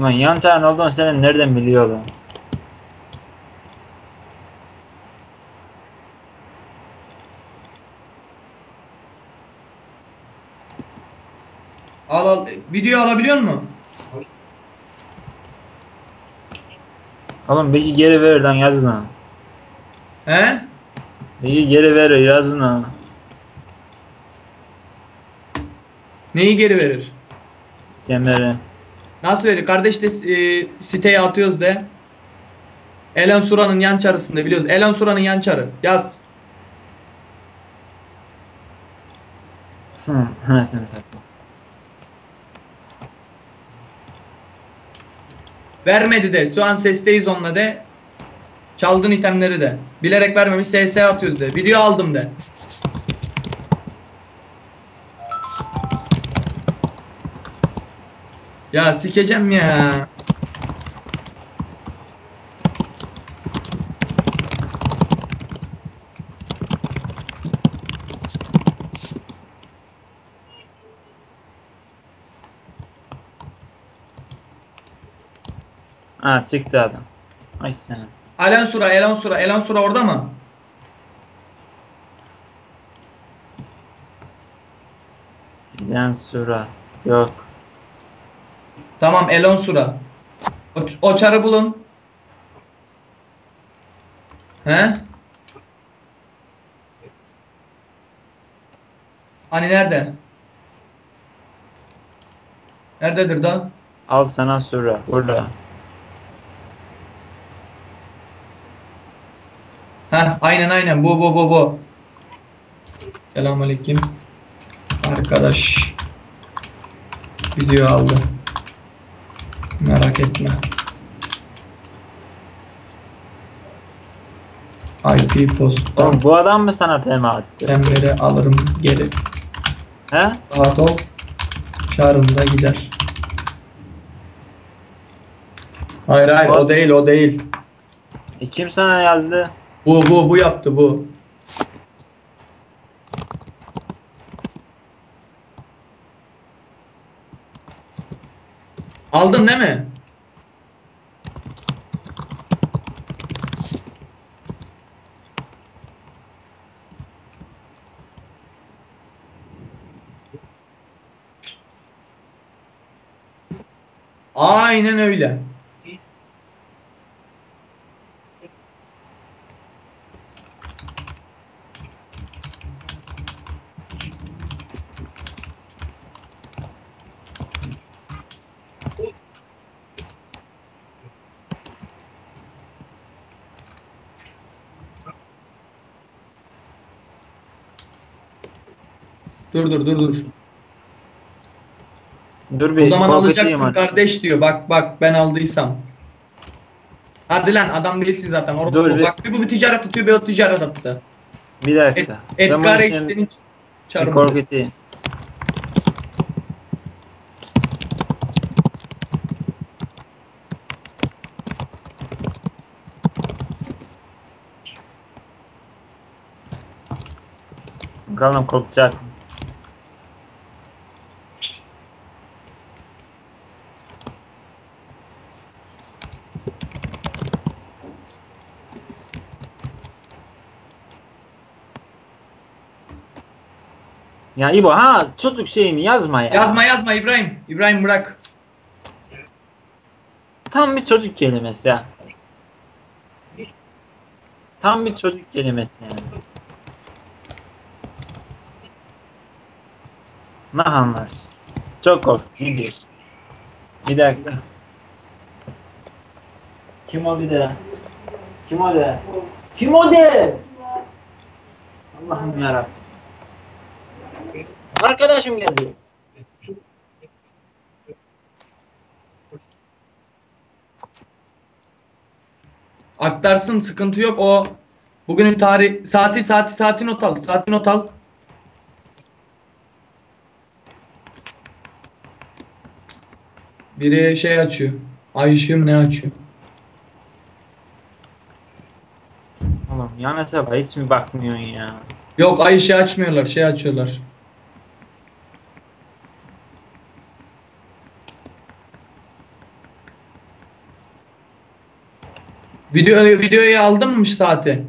Lan yan çağın olduğunu senin nereden biliyor lan? Al al. Video alabiliyor musun? Oğlum bir geri ver lan yaz lan. He? Bir geri ver yaz lan. Neyi geri verir? Kemeri. Nasıl verir? Kardeş de e, siteye atıyoruz de. Elen Sura'nın yan çarısında biliyoruz. Elen Sura'nın yan çarı. Yaz. Hı, seni sakla. Vermedi de. Şu an sesteyiz onunla de. Çaldığın itemleri de. Bilerek vermemiş SS atıyoruz de. Video aldım de. Ya sikeceğim ya. Ha çıktı adam. Ay senin. Elen Sura, Elen Sura, Elen Sura orada mı? Giden sura. Yok. Tamam Elon Sura. O, o çarı bulun. He? Hani nerede? Nerededir da? Al sana sura. Burada. Heh, aynen aynen bu bu bu bu. Selamünaleyküm. Arkadaş video aldı. Merak etme. IP posttan Oğlum bu adam mı sana PM attı? temleri alırım geri. He? Rahat ol. Çağrımda gider. Hayır hayır o değil o değil. E, kim sana yazdı? Bu bu bu yaptı bu. Aldın değil mi? Aynen öyle. Dur dur dur dur. Dur bir O zaman alacaksın hadi. kardeş diyor. Bak bak ben aldıysam. Hadi lan adam değilsin zaten. Orası Dur bu. bir- Bak bir bu bir ticaret tutuyor bir o ticaret attı. Bir Et, dakika. Ben Edgar X senin çarmıhı. korkutayım. Bakalım korkacak mı? Ya İbo ha çocuk şeyini yazma ya. Yazma yazma İbrahim. İbrahim bırak. Tam bir çocuk kelimesi ya. Tam bir çocuk kelimesi yani. Ne anlarsın? Çok kork. Gidiyor. Bir dakika. Kim o bir de? Kim o de? Kim o de? Allah'ım yarabbim. Arkadaşım geldi. Aktarsın sıkıntı yok o. Bugünün tarih saati saati saati not al. Saati not al. Biri şey açıyor. Ay ışığım ne açıyor? Oğlum yan hesaba hiç mi bakmıyorsun ya? Yok ay ışığı açmıyorlar. Şey açıyorlar. Video videoyu aldınmış saati.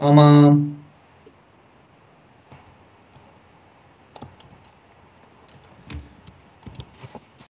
Aman.